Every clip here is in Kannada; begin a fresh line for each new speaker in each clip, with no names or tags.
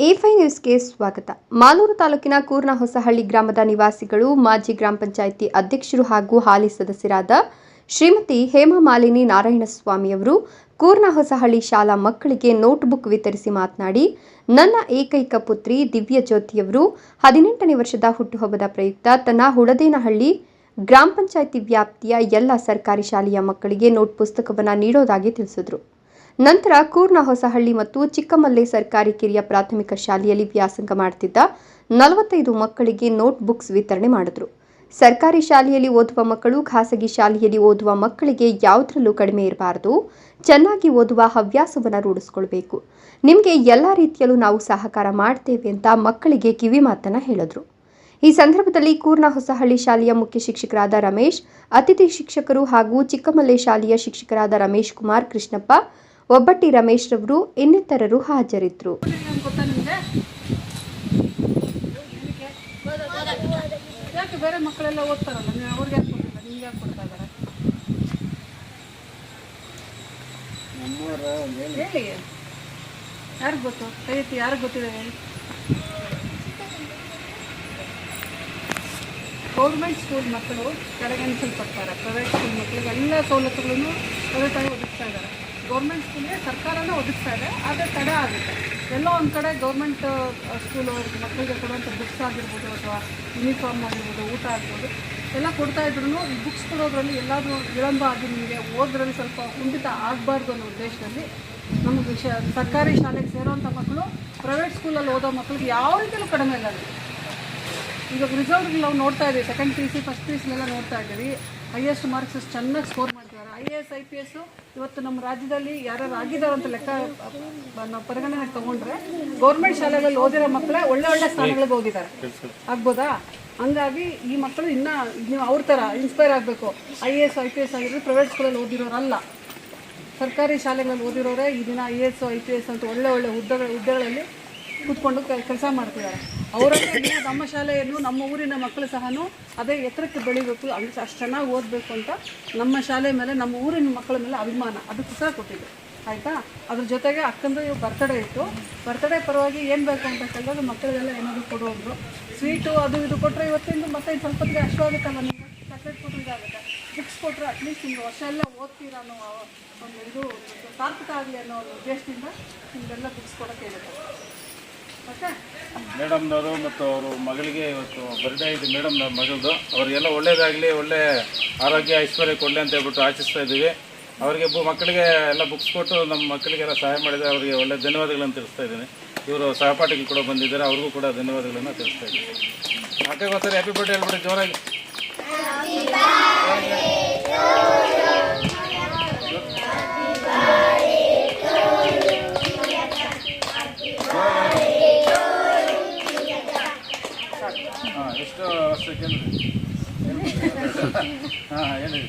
ಎಫೈ ನ್ಯೂಸ್ಗೆ ಸ್ವಾಗತ. ಮಾಲೂರು ತಾಲೂಕಿನ ಕೂರ್ನ ಹೊಸಹಳ್ಳಿ ಗ್ರಾಮದ ನಿವಾಸಿಗಳು, ಮಾಜಿ ಗ್ರಾಮ ಪಂಚಾಯಿತಿ ಅಧ್ಯಕ್ಷರು ಹಾಗೂ ಹಾಲಿ ಸದಸ್ಯರಾದ ಶ್ರೀಮತಿ ಹೇಮಮಾಲಿನಿ ನಾರಾಯಣಸ್ವಾಮಿಯವರು ಕೂರ್ನ ಹೊಸಹಳ್ಳಿ ಶಾಲಾ ಮಕ್ಕಳಿಗೆ ನೋಟ್ಬುಕ್ ವಿತರಿಸಿ ಮಾತನಾಡಿ, ನನ್ನ ಏಕೈಕ ಪುತ್ರಿ ದಿವ್ಯ ಜ್ಯೋತಿಯವರು ಹದಿನೆಂಟನೇ ವರ್ಷದ ಹುಟ್ಟುಹಬ್ಬದ ಪ್ರಯುಕ್ತ ತನ್ನ ಹುಳದೇನಹಳ್ಳಿ ಗ್ರಾಮ ಪಂಚಾಯಿತಿ ವ್ಯಾಪ್ತಿಯ ಎಲ್ಲ ಸರ್ಕಾರಿ ಶಾಲೆಯ ಮಕ್ಕಳಿಗೆ ನೋಟ್ ಪುಸ್ತಕವನ್ನು ನೀಡೋದಾಗಿ ತಿಳಿಸಿದರು. ನಂತರ ಕೂರ್ನ ಹೊಸಹಳ್ಳಿ ಮತ್ತು ಚಿಕ್ಕಮಲ್ಲೆ ಸರ್ಕಾರಿ ಕಿರಿಯ ಪ್ರಾಥಮಿಕ ಶಾಲೆಯಲ್ಲಿ ವ್ಯಾಸಂಗ ಮಾಡುತ್ತಿದ್ದ ನಲವತ್ತೈದು ಮಕ್ಕಳಿಗೆ ನೋಟ್ ಬುಕ್ಸ್ ವಿತರಣೆ ಮಾಡಿದ್ರು. ಸರ್ಕಾರಿ ಶಾಲೆಯಲ್ಲಿ ಓದುವ ಮಕ್ಕಳು ಖಾಸಗಿ ಶಾಲೆಯಲ್ಲಿ ಓದುವ ಮಕ್ಕಳಿಗೆ ಯಾವುದರಲ್ಲೂ ಕಡಿಮೆ ಇರಬಾರದು. ಚೆನ್ನಾಗಿ ಓದುವ ಹವ್ಯಾಸವನ್ನು ರೂಢಿಸ್ಕೊಳ್ಬೇಕು. ನಿಮಗೆ ಎಲ್ಲ ರೀತಿಯಲ್ಲೂ ನಾವು ಸಹಕಾರ ಮಾಡ್ತೇವೆ ಅಂತ ಮಕ್ಕಳಿಗೆ ಕಿವಿ ಮಾತನ್ನ ಹೇಳಿದ್ರು. ಈ ಸಂದರ್ಭದಲ್ಲಿ ಕೂರ್ನ ಹೊಸಹಳ್ಳಿ ಶಾಲೆಯ ಮುಖ್ಯ ಶಿಕ್ಷಕರಾದ ರಮೇಶ್, ಅತಿಥಿ ಶಿಕ್ಷಕರು ಹಾಗೂ ಚಿಕ್ಕಮಲ್ಲೆ ಶಾಲೆಯ ಶಿಕ್ಷಕರಾದ ರಮೇಶ್ ಕುಮಾರ್ ಕೃಷ್ಣಪ್ಪ ಒಬ್ಬಟ್ಟಿ ರಮೇಶ್ ರವರು ಇನ್ನಿತರರು ಹಾಜರಿದ್ದರು
ಬೇರೆ ಮಕ್ಕಳೆಲ್ಲ ಓದ್ತಾರಲ್ಲ? ನೀವು ಯಾಕೆ ಕೊಟ್ಟಿಲ್ಲ ನಿಮ್ಗೆ ಯಾಕೆ ಕೊಡ್ತಾ ಇದ್ದಾರೆ? ಹೇಳಿ ಯಾರಿಗೆ ಗೊತ್ತು? ಕೈ ಎತ್ತಿ ಯಾರಿಗೆ ಗೊತ್ತಿದೆ ಹೇಳಿ. ಗೌರ್ಮೆಂಟ್ ಸ್ಕೂಲ್ ಮಕ್ಕಳು ಕಡೆಗಣಿಸಲ್ಪಡ್ತಾರೆ ಪ್ರೈವೇಟ್ ಸ್ಕೂಲ್ ಮಕ್ಕಳಿಗೆ ಎಲ್ಲ ಸವಲತ್ತುಗಳನ್ನು ಪ್ರೈವೇಟಾಗಿ ಒದಗಿಸ್ತಾ ಇದ್ದಾರೆ. ಗೌರ್ಮೆಂಟ್ ಸ್ಕೂಲ್ಗೆ ಸರ್ಕಾರನೇ ಒದಗಿಸ್ತಾ ಇದೆ, ಆದರೆ ತಡೆ ಆಗುತ್ತೆ. ಎಲ್ಲೋ ಒಂದು ಕಡೆ ಗೌರ್ಮೆಂಟ್ ಸ್ಕೂಲ್ ಮಕ್ಕಳಿಗೆ ಕೊಡುವಂಥ ಬುಕ್ಸ್ ಆಗಿರ್ಬೋದು ಅಥವಾ ಯೂನಿಫಾರ್ಮ್ ಆಗಿರ್ಬೋದು, ಊಟ ಆಗ್ಬೋದು ಎಲ್ಲ ಕೊಡ್ತಾ ಇದ್ರು ಈ ಬುಕ್ಸ್ ಕೊಡೋದ್ರಲ್ಲಿ ಎಲ್ಲಾದರೂ ವಿಳಂಬ ಆಗಿ ನಿಮಗೆ ಓದ್ರಲ್ಲಿ ಸ್ವಲ್ಪ ಕುಂಠಿತ ಆಗಬಾರ್ದು ಅನ್ನೋ ಉದ್ದೇಶದಲ್ಲಿ ನಮ್ಮ ವಿಷಯ, ಸರ್ಕಾರಿ ಶಾಲೆಗೆ ಸೇರೋವಂಥ ಮಕ್ಕಳು ಪ್ರೈವೇಟ್ ಸ್ಕೂಲಲ್ಲಿ ಓದೋ ಮಕ್ಕಳಿಗೆ ಯಾವ ರೀತಿಯಲ್ಲೂ ಕಡಿಮೆ ಇಲ್ಲ. ಈಗ ರಿಸಲ್ಟ್ ನಾವು ನೋಡ್ತಾ ಇದ್ದೀವಿ. Second P C first P ಸಿಲೆಲ್ಲ ನೋಡ್ತಾ ಇದ್ದೀವಿ. ಹೈಯೆಸ್ಟ್ ಮಾರ್ಕ್ಸ್ ಚೆನ್ನಾಗಿ ಸ್ಕೋರ್ ಮಾಡ್ತಿದ್ದಾರೆ. I A S I P S ಇವತ್ತು ನಮ್ಮ ರಾಜ್ಯದಲ್ಲಿ ಯಾರು ಆಗಿದ್ದಾರೆ ಅಂತ ಲೆಕ್ಕ ನಾವು ಪರಿಗಣನೆಗೆ ತಗೊಂಡ್ರೆ ಗೌರ್ಮೆಂಟ್ ಶಾಲೆಗಳಲ್ಲಿ ಓದಿರೋ ಮಕ್ಕಳೇ ಒಳ್ಳೆ ಒಳ್ಳೆ ಸ್ಥಾನಗಳಿಗೆ ಹೋಗಿದ್ದಾರೆ. ಆಗ್ಬೋದಾ? ಹಂಗಾಗಿ ಈ ಮಕ್ಕಳು ಇನ್ನ ನೀವು ಅವ್ರ ಥರ ಇನ್ಸ್ಪೈರ್ ಆಗಬೇಕು. I A S I P S ಆಗಿರೋದು ಪ್ರೈವೇಟ್ ಸ್ಕೂಲಲ್ಲಿ ಓದಿರೋರಲ್ಲ. ಸರ್ಕಾರಿ ಶಾಲೆಗಳಲ್ಲಿ ಓದಿರೋರೇ ಈ ದಿನ I A S I P S ಅಂತ ಒಳ್ಳೆ ಒಳ್ಳೆ ಹುದ್ದೆಗಳ ಹುದ್ದೆಗಳಲ್ಲಿ ಕೂತ್ಕೊಂಡು ಕೆಲಸ ಮಾಡ್ತಿದ್ದಾರೆ. ಅವರಲ್ಲಿ ನೀವು ನಮ್ಮ ಶಾಲೆಯನ್ನು ನಮ್ಮ ಊರಿನ ಮಕ್ಕಳು ಸಹ ಅದೇ ಎತ್ತರಕ್ಕೆ ಬೆಳಿಬೇಕು ಅಷ್ಟು ಅಷ್ಟು ಚೆನ್ನಾಗಿ ಓದಬೇಕು ಅಂತ ನಮ್ಮ ಶಾಲೆ ಮೇಲೆ, ನಮ್ಮ ಊರಿನ ಮಕ್ಕಳ ಮೇಲೆ ಅಭಿಮಾನ. ಅದಕ್ಕೆ ಸಹ ಕೊಟ್ಟಿದ್ದೆ. ಆಯಿತಾ? ಅದ್ರ ಜೊತೆಗೆ ಅಕ್ಕಂದು ಬರ್ತಡೇ ಇತ್ತು. ಬರ್ತಡೇ ಪರವಾಗಿ ಏನು ಬೇಕು ಅಂತ ಕೇಳಿದಾಗ ಮಕ್ಕಳಿಗೆಲ್ಲ ಏನಾದರೂ ಕೊಡೋದ್ರು ಸ್ವೀಟು ಅದು ಇದು ಕೊಟ್ಟರೆ ಇವತ್ತಿಂದ ಮತ್ತೆ ಇನ್ನು ಸ್ವಲ್ಪ ಹೊತ್ತಿಗೆ ಅಷ್ಟವಾಗುತ್ತಲ್ಲ ನಿಮಗೆ ಚಾಕ್ಲೇಟ್ ಕೊಟ್ಟರೆ ಬುಕ್ಸ್ ಕೊಟ್ಟರೆ ಅಟ್ಲೀಸ್ಟ್ ನಿಮ್ಗೆ ವರ್ಷ ಎಲ್ಲ ಓದ್ತೀರ ಅನ್ನೋ ಒಂದು ಇದು ಸಾರ್ಥಕ ಆಗಲಿ ಅನ್ನೋ ಒಂದು ಉದ್ದೇಶದಿಂದ ನಿಮಗೆಲ್ಲ ಬುಕ್ಸ್ ಕೊಡೋಕ್ಕೆ ಇರುತ್ತೆ.
ಮೇಡಮ್ನವರು ಮತ್ತು ಅವರು ಮಗಳಿಗೆ ಇವತ್ತು ಬರ್ಡೇ ಇದೆ ಮೇಡಮ್ನವ್ರ ಮಗಳದು. ಅವರಿಗೆಲ್ಲ ಒಳ್ಳೇದಾಗಲಿ, ಒಳ್ಳೆ ಆರೋಗ್ಯ, ಐಶ್ವರ್ಯ ಕೊಡಲಿ ಅಂತ ಹೇಳ್ಬಿಟ್ಟು ಆಶಿಸ್ತಾ ಇದ್ದೀವಿ. ಅವರಿಗೆ ಬು ಮಕ್ಕಳಿಗೆ ಎಲ್ಲ ಬುಕ್ಸ್ ಕೊಟ್ಟು ನಮ್ಮ ಮಕ್ಕಳಿಗೆಲ್ಲ ಸಹಾಯ ಮಾಡಿದರೆ ಅವರಿಗೆ ಒಳ್ಳೆ ಧನ್ಯವಾದಗಳನ್ನು ತಿಳಿಸ್ತಾ ಇದ್ದೀನಿ. ಇವರು ಸಹಪಾಠಿಗಳು ಕೂಡ ಬಂದಿದ್ದಾರೆ, ಅವ್ರಿಗೂ ಕೂಡ ಧನ್ಯವಾದಗಳನ್ನು ತಿಳಿಸ್ತಾ ಇದ್ದೀನಿ. ಮಕ್ಕಳಿಗೆ ಹ್ಯಾಪಿ ಬರ್ಡೇ ಹೇಳ್ಬಿಟ್ಟು ಜೋರಾಗಿ. ಹಾಂ ಎಷ್ಟು ವರ್ಷಕ್ಕೆ ಹಾಂ ಹೇಳಿ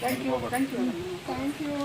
ಥ್ಯಾಂಕ್ ಯು ಥ್ಯಾಂಕ್ ಯು